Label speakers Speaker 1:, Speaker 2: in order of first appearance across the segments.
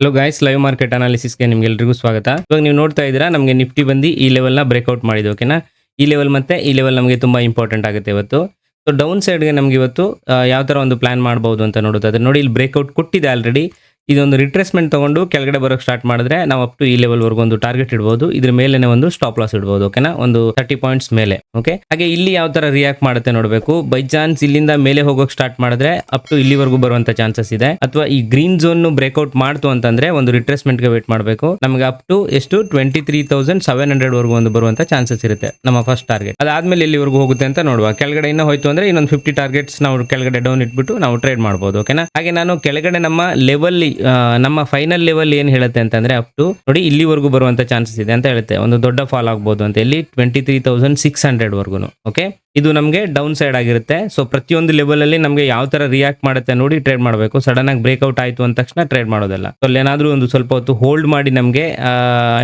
Speaker 1: Hello guys live market ಅನಾಲಿಸಿಸ್ಗೆ ನಿಮ್ಗೆಲ್ರಿಗೂ ಸ್ವಾಗತ. ಇವಾಗ ನೀವು ನೋಡ್ತಾ ಇದ್ದೀರಾ, ನಮಗೆ ನಿಫ್ಟಿ ಬಂದು ಈ ಲೆವೆಲ್ನ ಬ್ರೇಕ್ಔಟ್ ಮಾಡಿದ್ವಿ ಓಕೆನಾ ಈ ಲೆವೆಲ್ ಮತ್ತೆ ಈ ಲೆವೆಲ್ ನಮಗೆ ತುಂಬಾ ಇಂಪಾರ್ಟೆಂಟ್ ಆಗುತ್ತೆ ಇವತ್ತು. ಸೊ ಡೌನ್ ಸೈಡ್ಗೆ ನಮ್ಗೆ ಇವತ್ತು ಯಾವ ಥರ ಒಂದು ಪ್ಲಾನ್ ಮಾಡ್ಬೋದು ಅಂತ ನೋಡೋದಾದ್ರೆ ನೋಡಿ ಇಲ್ಲಿ ಬ್ರೇಕ್ಔಟ್ ಕೊಟ್ಟಿದೆ ಆಲ್ರೆಡಿ ಇದೊಂದು ರಿಟ್ರೆಸ್ಮೆಂಟ್ ತಗೊಂಡು ಕೆಳಗಡೆ ಬರೋಕ್ಕೆ ಸ್ಟಾರ್ಟ್ ಮಾಡಿದ್ರೆ ನಾವು ಅಪ್ ಟು ಈ ಲೆವೆಲ್ ವರೆಗೂ ಒಂದು ಟಾರ್ಗೆಟ್ ಇಡ್ಬೋದು. ಇದ್ರ ಮೇಲೆ ಒಂದು ಸ್ಟಾಪ್ ಲಾಸ್ ಇಡ್ಬೋದು ಓಕೆನಾ ಒಂದು ತರ್ಟಿ ಪಾಯಿಂಟ್ಸ್ ಮೇಲೆ. ಓಕೆ ಹಾಗೆ ಇಲ್ಲಿ ಯಾವ ತರ ರಿಯಾಕ್ಟ್ ಮಾಡುತ್ತೆ ನೋಡಬೇಕು. ಬೈ ಚಾನ್ಸ್ ಇಲ್ಲಿಂದ ಮೇಲೆ ಹೋಗೋಕೆ ಸ್ಟಾರ್ಟ್ ಮಾಡಿದ್ರೆ ಅಪ್ ಟು ಇಲ್ಲಿವರೆಗೂ ಬರುವಂತ ಚಾನ್ಸಸ್ ಇದೆ. ಅಥವಾ ಈ ಗ್ರೀನ್ ಝೋನ್ ಬ್ರೇಕ್ಔಟ್ ಮಾಡ್ತು ಅಂತಂದ್ರೆ ಒಂದು ರಿಟ್ರೆಸ್ಮೆಂಟ್ಗೆ ವೇಟ್ ಮಾಡಬೇಕು. ನಮಗೆ ಅಪ್ ಟು ಎಷ್ಟು? Twenty three thousand seven hundred ವರೆಗೂ ಒಂದು ಬರುವಂತ ಚಾನ್ಸಸ್ ಇರುತ್ತೆ ನಮ್ಮ ಫಸ್ಟ್ ಟಾರ್ಗೆಟ್ ಅದಾದ್ಮೇಲೆ ಇಲ್ಲಿವರೆಗೂ ಹೋಗುತ್ತೆ ಅಂತ ನೋಡುವ. ಕೆಳಗಡೆ ಇನ್ನ ಹೋಯ್ತು ಅಂದ್ರೆ ಇನ್ನೊಂದು ಫಿಫ್ಟಿ ಟಾರ್ಗೆಟ್ಸ್ ನಾವು ಕೆಳಗಡೆ ಡೌನ್ ಇಟ್ಬಿಟ್ಟು ನಾವು ಟ್ರೇಡ್ ಮಾಡಬಹುದು ಓಕೆನಾ ಹಾಗೆ ನಾನು ಕೆಳಗಡೆ ನಮ್ಮ ಲೆವೆಲ್ ನಮ್ಮ ಫೈನಲ್ ಲೆವೆಲ್ ಏನ್ ಹೇಳುತ್ತೆ ಅಂತಂದ್ರೆ ಅಪ್ ಟು ನೋಡಿ ಇಲ್ಲಿವರೆಗೂ ಬರುವಂತ ಚಾನ್ಸಸ್ ಇದೆ ಅಂತ ಹೇಳುತ್ತೆ. ಒಂದು ದೊಡ್ಡ ಫಾಲ್ ಆಗಬಹುದು ಅಂತ. ಇಲ್ಲಿ twenty three thousand six hundred ವರ್ಗು ಓಕೆ ಇದು ನಮಗೆ ಡೌನ್ ಸೈಡ್ ಆಗಿರುತ್ತೆ. ಸೊ ಪ್ರತಿಯೊಂದು ಲೆವೆಲ್ ಅಲ್ಲಿ ನಮಗೆ ಯಾವ ತರ ರಿಯಾಕ್ಟ್ ಮಾಡುತ್ತೆ ನೋಡಿ ಟ್ರೇಡ್ ಮಾಡಬೇಕು. ಸಡನ್ ಆಗಿ ಬ್ರೇಕ್ಔಟ್ ಆಯ್ತು ಅಂದ ತಕ್ಷಣ ಟ್ರೇಡ್ ಮಾಡೋದಲ್ಲ. ಸೊ ಏನಾದರೂ ಒಂದು ಸ್ವಲ್ಪ ಹೊತ್ತು ಹೋಲ್ಡ್ ಮಾಡಿ ನಮಗೆ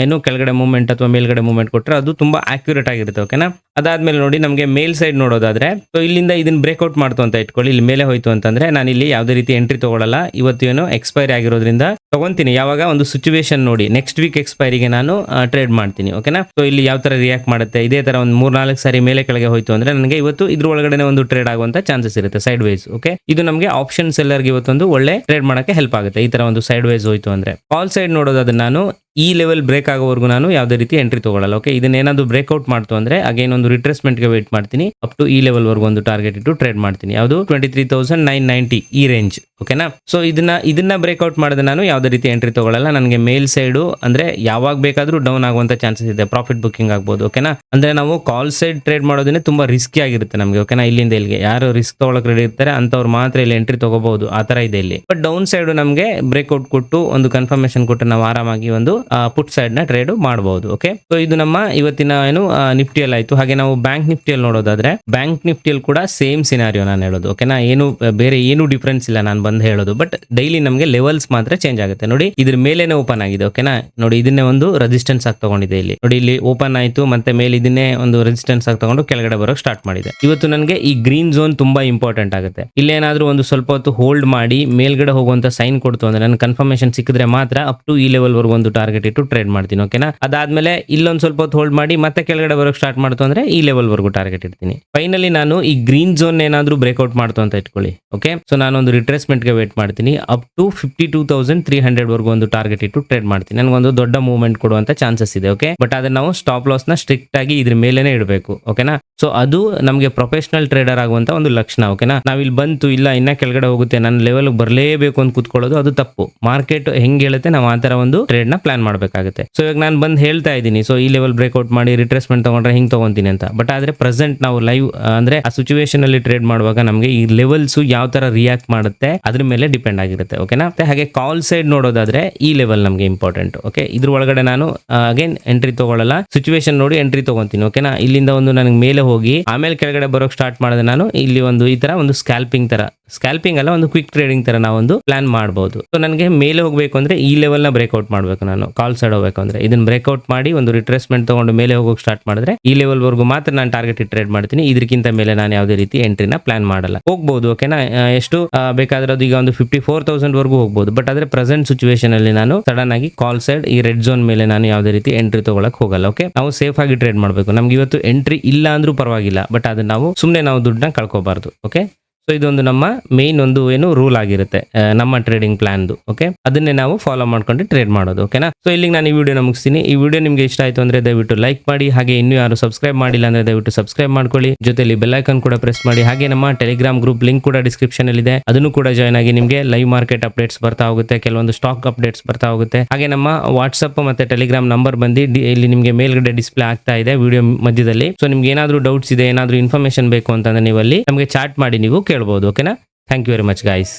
Speaker 1: ಏನು ಕೆಳಗಡೆ ಮೂವ್ಮೆಂಟ್ ಅಥವಾ ಮೇಲ್ಗಡೆ ಮೂವ್ಮೆಂಟ್ ಕೊಟ್ಟರೆ ಅದು ತುಂಬಾ ಆಕ್ಯುರೇಟ್ ಆಗಿರುತ್ತೆ ಓಕೆನಾ ಅದಾದ್ಮೇಲೆ ನೋಡಿ ನಮಗೆ ಮೇಲ್ ಸೈಡ್ ನೋಡೋದಾದ್ರೆ ಸೊ ಇಲ್ಲಿಂದ ಇದನ್ನ ಬ್ರೇಕ್ಔಟ್ ಮಾಡ್ತು ಅಂತ ಇಟ್ಕೊಳ್ಳಿ. ಇಲ್ಲಿ ಮೇಲೆ ಹೋಯ್ತು ಅಂತಂದ್ರೆ ನಾನು ಇಲ್ಲಿ ಯಾವುದೇ ರೀತಿ ಎಂಟ್ರಿ ತಗೊಳ್ಳಲ್ಲ ಇವತ್ತು ಏನು ಎಕ್ಸ್ಪೈರಿ ಆಗಿರೋದ್ರಿಂದ ತಗೊಂತೀನಿ. ಯಾವಾಗ ಒಂದು ಸಿಚುವೇಶನ್ ನೋಡಿ ನೆಕ್ಸ್ಟ್ ವೀಕ್ ಎಕ್ಸ್ಪೈರಿಗೆ ನಾನು ಟ್ರೇಡ್ ಮಾಡ್ತೀನಿ ಓಕೆನಾ ಸೊ ಇಲ್ಲಿ ಯಾವ ತರ ರಿಯಾಕ್ಟ್ ಮಾಡುತ್ತೆ? ಇದೇ ತರ ಒಂದು ಮೂರ್ನಾಲ್ಕು ಸಾರಿ ಮೇಲೆ ಕೆಳಗೆ ಹೋಯ್ತು ಅಂದ್ರೆ ನನಗೆ ಇವತ್ತು ಇದ್ರ ಒಳಗಡೆ ಒಂದು ಟ್ರೇಡ್ ಆಗುವಂತ ಚಾನ್ಸಸ್ ಇರುತ್ತೆ ಸೈಡ್ ವೈಸ್ ಓಕೆ ಇದು ನಮಗೆ ಆಪ್ಷನ್ ಸೆಲ್ಲರ್ಗೆ ಇವತ್ತೊಂದು ಒಳ್ಳೆ ಟ್ರೇಡ್ ಮಾಡಕ್ಕೆ ಹೆಲ್ಪ್ ಆಗುತ್ತೆ. ಈ ತರ ಒಂದು ಸೈಡ್ ವೈಸ್ ಹೋಯ್ತು ಅಂದ್ರೆ. ಆಲ್ ಸೈಡ್ ನೋಡೋದಾದ್ರೆ ನಾನು ಈ ಲೆವೆಲ್ ಬ್ರೇಕ್ ಆಗೋವರೆಗೂ ನಾನು ಯಾವುದೇ ರೀತಿ ಎಂಟ್ರಿ ತಗೊಳ್ಳಲ್ಲ ಓಕೆ ಇದನ್ನ ಏನಾದ್ರು ಬ್ರೇಕ್ಔಟ್ ಮಾಡ್ತು ಅಂದ್ರೆ ಅಗೇನ್ ಒಂದು ರಿಟ್ರೆಸ್ಮೆಂಟ್ಗೆ ವೇಟ್ ಮಾಡ್ತೀನಿ. ಅಪ್ ಟು ಈ ಲೆವೆಲ್ವರೆಗೂ ಒಂದು ಟಾರ್ಗೆಟ್ ಇಟ್ಟು ಟ್ರೇಡ್ ಮಾಡ್ತೀನಿ. ಯಾವುದು? Twenty three thousand nine ninety ಈ ರೇಂಜ್ ಓಕೆನಾ ಸೊ ಇದನ್ನ ಇದನ್ನ ಬ್ರೇಕ್ಔಟ್ ಮಾಡಿದ್ರೆ ನಾನು ಯಾವುದೇ ರೀತಿ ಎಂಟ್ರಿ ತಗೊಳ್ಳಲ್ಲ ನನಗೆ ಮೇಲ್ ಸೈಡು ಅಂದ್ರೆ ಯಾವಾಗ ಬೇಕಾದ್ರೂ ಡೌನ್ ಆಗುವಂತ ಚಾನ್ಸಸ್ ಇದೆ. ಪ್ರಾಫಿಟ್ ಬುಕಿಂಗ್ ಆಗ್ಬೋದು ಓಕೆನಾ ಅಂದ್ರೆ ನಾವು ಕಾಲ್ ಸೈಡ್ ಟ್ರೇಡ್ ಮಾಡೋದನ್ನೇ ತುಂಬಾ ರಿಸ್ಕಿ ಆಗಿರುತ್ತೆ ನಮಗೆ ಓಕೆನಾ ಇಲ್ಲಿಂದ ಇಲ್ಲಿಗೆ. ಯಾರು ರಿಸ್ಕ್ ತಗೊಳಕ್ ರೆಡಿ ಇರ್ತಾರೆ ಅಂತವ್ರು ಮಾತ್ರ ಇಲ್ಲಿ ಎಂಟ್ರಿ ತಗೋಬಹುದು, ಆ ತರ ಇದೆ ಇಲ್ಲಿ. ಬಟ್ ಡೌನ್ ಸೈಡ್ ನಮಗೆ ಬ್ರೇಕ್ಔಟ್ ಕೊಟ್ಟು, ಒಂದು ಕನ್ಫರ್ಮೇಶನ್ ಕೊಟ್ಟು ನಾವು ಆರಾಮಾಗಿ ಒಂದು ಪುಟ್ ಸೈಡ್ನ ಟ್ರೇಡ್ ಮಾಡಬಹುದು ಓಕೆ ಸೊ ಇದು ನಮ್ಮ ಇವತ್ತಿನ ಏನು ನಿಫ್ಟಿಯಲ್ಲಿ ಆಯ್ತು. ಹಾಗೆ ನಾವು ಬ್ಯಾಂಕ್ ನಿಫ್ಟಿಯಲ್ಲಿ ನೋಡೋದಾದ್ರೆ ಬ್ಯಾಂಕ್ ನಿಫ್ಟಿಯಲ್ಲಿ ಕೂಡ ಸೇಮ್ ಸಿನಾರಿಯೋ ನಾನು ಹೇಳೋದು ಓಕೆನಾ ಏನು, ಬೇರೆ ಏನು ಡಿಫ್ರೆನ್ಸ್ ಇಲ್ಲ ನಾನು ಬಂದು ಹೇಳೋದು ಬಟ್ ಡೈಲಿ ನಮಗೆ ಲೆವೆಲ್ಸ್ ಮಾತ್ರ ಚೇಂಜ್ ಆಗುತ್ತೆ. ನೋಡಿ, ಇದ್ರ ಮೇಲೇನೆ ಓಪನ್ ಆಗಿದೆ ಓಕೆನಾ ನೋಡಿ, ಇದನ್ನೇ ಒಂದು ರೆಸಿಸ್ಟೆನ್ಸ್ ಆಗಿ ತಗೊಂಡಿದೆ ಇಲ್ಲಿ. ನೋಡಿ, ಇಲ್ಲಿ ಓಪನ್ ಆಯ್ತು, ಮತ್ತೆ ಮೇಲೆ ಇದನ್ನೇ ಒಂದು ರೆಸಿಸ್ಟೆನ್ಸ್ ಆಗಿ ತಗೊಂಡು ಕೆಳಗಡೆ ಬರೋಕ್ ಸ್ಟಾರ್ಟ್ ಮಾಡಿದೆ. ಇವತ್ತು ನನಗೆ ಈ ಗ್ರೀನ್ ಝೋನ್ ತುಂಬಾ ಇಂಪಾರ್ಟೆಂಟ್ ಆಗುತ್ತೆ. ಇಲ್ಲೇನಾದ್ರೂ ಒಂದು ಸ್ವಲ್ಪ ಹೊತ್ತು ಹೋಲ್ಡ್ ಮಾಡಿ, ಮೇಲ್ಗಡೆ ಹೋಗುವಂತ ಸೈನ್ ಕೊಡ್ತು ಅಂದ್ರೆ ನನ್ನ ಕನ್ಫರ್ಮೇಶನ್ ಸಿಕ್ಕಿದ್ರೆ ಮಾತ್ರ ಅಪ್ ಟು ಈ ಲೆವೆಲ್ ಒಂದು ಟಾರ್ಗೆಟ್ ಇಟ್ಟು ಟ್ರೇಡ್ ಮಾಡ್ತೀನಿ ಓಕೆನಾ ಅದಾದ್ಮೇಲೆ ಇಲ್ಲೊಂದು ಸ್ವಲ್ಪ ಹೊತ್ತು ಹೋಲ್ಡ್ ಮಾಡಿ ಮತ್ತೆ ಕೆಳಗಡೆ ಬರೋಕ್ ಸ್ಟಾರ್ಟ್ ಮಾಡ್ತು ಅಂದ್ರೆ ಈ ಲೆವೆಲ್ ವರೆಗೂ ಟಾರ್ಗೆಟ್ ಇಡ್ತೀನಿ. ಫೈನಲಿ ನಾನು ಈ ಗ್ರೀನ್ ಝೋನ್ ಏನಾದ್ರೂ ಬ್ರೇಕ್ಔಟ್ ಮಾಡ್ತು ಅಂತ ಇಟ್ಕೊಳ್ಳಿ ಓಕೆ ಸೊ ಒಂದು ರಿಟ್ರೆಸ್ಮೆಂಟ್ಗೆ ವೇಟ್ ಮಾಡ್ತೀನಿ. Up to fifty two thousand three hundred ವರೆಗೂ ಒಂದು ಟಾರ್ಗೆಟ್ ಇಟ್ಟು ಟ್ರೇಡ್ ಮಾಡ್ತೀನಿ. ನನಗೊಂದು ದೊಡ್ಡ ಮೂವ್ಮೆಂಟ್ ಕೊಡುವಂತ ಚಾನ್ಸಸ್ ಇದೆ ಓಕೆ ಬಟ್ ಅದನ್ನ ನಾವು ಸ್ಟಾಪ್ ಲಾಸ್ನ ಸ್ಟ್ರಿಕ್ಟ್ ಆಗಿ ಇದ್ರ ಮೇಲೆನೆ ಇಡಬೇಕು ಓಕೆನಾ ಸೊ ಅದು ನಮಗೆ ಪ್ರೊಫೆಷನಲ್ ಟ್ರೇಡರ್ ಆಗುವಂತ ಒಂದು ಲಕ್ಷಣ ಓಕೆನಾ ನಾವ್ ಇಲ್ಲಿ ಬಂತು, ಇಲ್ಲ, ಇನ್ನ ಕೆಳಗಡೆ ಹೋಗುತ್ತೆ ನನ್ನ ಲೆವೆಲ್ ಬರಲೇಬೇಕು ಅಂತ ಕೂತ್ಕೊಳ್ಳೋದು ಅದು ತಪ್ಪು. ಮಾರ್ಕೆಟ್ ಹೆಂಗ್ ಹೇಳುತ್ತೆ ನಾವು ಆ ತರ ಒಂದು ಟ್ರೇಡ್ನ ಪ್ಲಾನ್ ಮಾಡಬೇಕಾಗುತ್ತೆ. ಸೊ ಇವಾಗ ನಾನು ಬಂದು ಹೇಳ್ತಾ ಇದ್ದೀನಿ. ಸೊ ಈ ಲೆವೆಲ್ ಬ್ರೇಕ್ಔಟ್ ಮಾಡಿ ರಿಟ್ರೆಸ್ಮೆಂಟ್ ತಗೊಂಡ್ರೆ ಹಿಂಗೆ ತಗೊಂತೀನಿ ಅಂತ. ಬಟ್ ಆದ್ರೆ ಪ್ರೆಸೆಂಟ್ ನಾವು ಲೈವ್ ಅಂದ್ರೆ ಆ ಸಿಚುವೇಶನ್ ಅಲ್ಲಿ ಟ್ರೇಡ್ ಮಾಡುವಾಗ ನಮಗೆ ಈ ಲೆವೆಲ್ಸ್ ಯಾವ ತರ ರಿಯಾಕ್ಟ್ ಮಾಡುತ್ತೆ ಅದ್ರ ಮೇಲೆ ಡಿಪೆಂಡ್ ಆಗಿರುತ್ತೆ ಓಕೆನಾ ಮತ್ತೆ ಹಾಗೆ ಕಾಲ್ ಸೈಡ್ ನೋಡೋದಾದ್ರೆ ಈ ಲೆವೆಲ್ ನಮಗೆ ಇಂಪಾರ್ಟೆಂಟ್ ಓಕೆ ಇದ್ರ ಒಳಗಡೆ ನಾನು ಅಗೇನ್ ಎಂಟ್ರಿ ತಗೊಳ್ಳಲ್ಲ. ಸಿಚುವೇಶನ್ ನೋಡಿ ಎಂಟ್ರಿ ತಗೊಂತೀನಿ ಓಕೆನಾ ಇಲ್ಲಿಂದ ಒಂದು ನನಗೆ ಮೇಲೆ ಹೋಗಿ, ಆಮೇಲೆ ಕೆಳಗಡೆ ಬರೋಕ್ ಸ್ಟಾರ್ಟ್ ಮಾಡಿದೆ ನಾನು. ಇಲ್ಲಿ ಒಂದು ಈ ತರ ಒಂದು ಸ್ಕ್ಯಾಲ್ಪಿಂಗ್ ತರ ಸ್ಕ್ಯಾಲ್ಪಿಂಗ್ ಅಲ್ಲ ಒಂದು ಕ್ವಿಕ್ ಟ್ರೇಡಿಂಗ್ ತರ ನಾವೊಂದು ಪ್ಲಾನ್ ಮಾಡಬಹುದು ಸೊ ನನಗೆ ಮೇಲೆ ಹೋಗಬೇಕು ಅಂದ್ರೆ ಈ ಲೆವೆಲ್ನ ಬ್ರೇಕ್ಔಟ್ ಮಾಡಬೇಕು ನಾನು ಕಾಲ್ ಸೈಡ್ ಹೋಗಬೇಕು ಅಂದ್ರೆ. ಇದನ್ನ ಬ್ರೇಕ್ಔಟ್ ಮಾಡಿ ಒಂದು ರಿಟ್ರೆಸ್ಮೆಂಟ್ ತಗೊಂಡು ಮೇಲೆ ಹೋಗೋಕೆ ಸ್ಟಾರ್ಟ್ ಮಾಡಿದ್ರೆ ಈ ಲೆವೆಲ್ ವರೆಗೂ ಮಾತ್ರ ನಾನು ಟಾರ್ಗೆಟ್ ಟ್ರೇಡ್ ಮಾಡ್ತೀನಿ. ಇದಕ್ಕಿಂತ ಮೇಲೆ ನಾನು ಯಾವುದೇ ರೀತಿ ಎಂಟ್ರಿನ ಪ್ಲಾನ್ ಮಾಡಲ್ಲ. ಹೋಗ್ಬೋದು ಓಕೆನಾ ಎಷ್ಟು? ಬೇಕಾದ್ರೆ ಅದು ಈಗ ಒಂದು ಫಿಫ್ಟಿ ಫೋರ್ ತೌಸಂಡ್ ವರೆಗೂ ಹೋಗ್ಬಹುದು ಬಟ್ ಆದ್ರೆ ಪ್ರೆಸೆಂಟ್ ಸಿಚುವೇಶನ್ ಅಲ್ಲಿ ನಾನು ಸಡನ್ ಆಗಿ ಕಾಲ್ ಸೈಡ್ ಈ ರೆಡ್ ಝೋನ್ ಮೇಲೆ ನಾನು ಯಾವುದೇ ರೀತಿ ಎಂಟ್ರಿ ತಗೊಳಕ್ ಹೋಗಲ್ಲ ಓಕೆ ನಾವು ಸೇಫ್ ಆಗಿ ಟ್ರೇಡ್ ಮಾಡಬೇಕು. ನಮ್ಗೆ ಇವತ್ತು ಎಂಟ್ರಿ ಇಲ್ಲ ಅಂದ್ರೂ ಪರವಾಗಿಲ್ಲ. ಬಟ್ ಅದನ್ನ ನಾವು ಸುಮ್ಮನೆ ನಾವು ದುಡ್ಡನ್ನ ಕಳ್ಕೋಬಾರ್ದು ಓಕೆ ಸೊ ಇದೊಂದು ನಮ್ಮ ಮೇನ್ ಒಂದು ಏನು ರೂಲ್ ಆಗಿರುತ್ತೆ ನಮ್ಮ ಟ್ರೇಡಿಂಗ್ ಪ್ಲಾನ್ದು ಓಕೆ ಅದನ್ನೇ ನಾವು ಫಾಲೋ ಮಾಡ್ಕೊಂಡು ಟ್ರೇಡ್ ಮಾಡೋದು ಓಕೆನಾ ಸೊ ಇಲ್ಲಿಗೆ ನಾನು ಈ ವಿಡಿಯೋ ಮುಗಿಸ್ತೀನಿ. ಈ ವಿಡಿಯೋ ನಿಮಗೆ ಇಷ್ಟ ಆಯ್ತು ಅಂದ್ರೆ ದಯವಿಟ್ಟು ಲೈಕ್ ಮಾಡಿ, ಹಾಗೆ ಇನ್ನೂ ಯಾರು ಸಬ್ಸ್ಕ್ರೈಬ್ ಮಾಡಿಲ್ಲ ಅಂದ್ರೆ ದಯವಿಟ್ಟು ಸಬ್ಸ್ಕ್ರೈಬ್ ಮಾಡ್ಕೊಳ್ಳಿ. ಜೊತೆಲಿ ಐಕನ್ ಕೂಡ ಪ್ರೆಸ್ ಮಾಡಿ, ಹಾಗೆ ನಮ್ಮ ಟೆಲಿಗ್ರಾಮ್ ಗ್ರೂಪ್ ಲಿಂಕ್ ಕೂಡ ಡಿಸ್ಕ್ರಿಪ್ಷನ್ ಅಲ್ಲಿ ಇದೆ. ಅದನ್ನು ಕೂಡ ಜಾಯ್ನ್ ಆಗಿ ನಿಮಗೆ ಲೈವ್ ಮಾರ್ಕೆಟ್ ಅಪ್ಡೇಟ್ಸ್ ಬರ್ತಾ ಹೋಗುತ್ತೆ, ಕೆಲವೊಂದು ಸ್ಟಾಕ್ ಅಪ್ಡೇಟ್ಸ್ ಬರ್ತಾ ಹೋಗುತ್ತೆ. ಹಾಗೆ ನಮ್ಮ ವಾಟ್ಸಪ್ ಮತ್ತೆ ಟೆಲಿಗ್ರಾಮ್ ನಂಬರ್ ಬಂದು ಇಲ್ಲಿ ನಿಮಗೆ ಮೇಲ್ಗಡೆ ಡಿಸ್ಪ್ಲೇ ಆಗ್ತಾ ಇದೆ ವಿಡಿಯೋ ಮಧ್ಯದಲ್ಲಿ. ಸೊ ನಿಮ್ಗೆ ಏನಾದರೂ ಡೌಟ್ಸ್ ಇದೆ, ಏನಾದರೂ ಇನ್ಫಾರ್ಮೇಶನ್ ಬೇಕು ಅಂತಂದ್ರೆ ನೀವು ಅಲ್ಲಿ ನಮಗೆ ಚಾಟ್ ಮಾಡಿ ನೀವು ಕೇಳ್ಬೋದು ಓಕೆನಾ thank you very much guys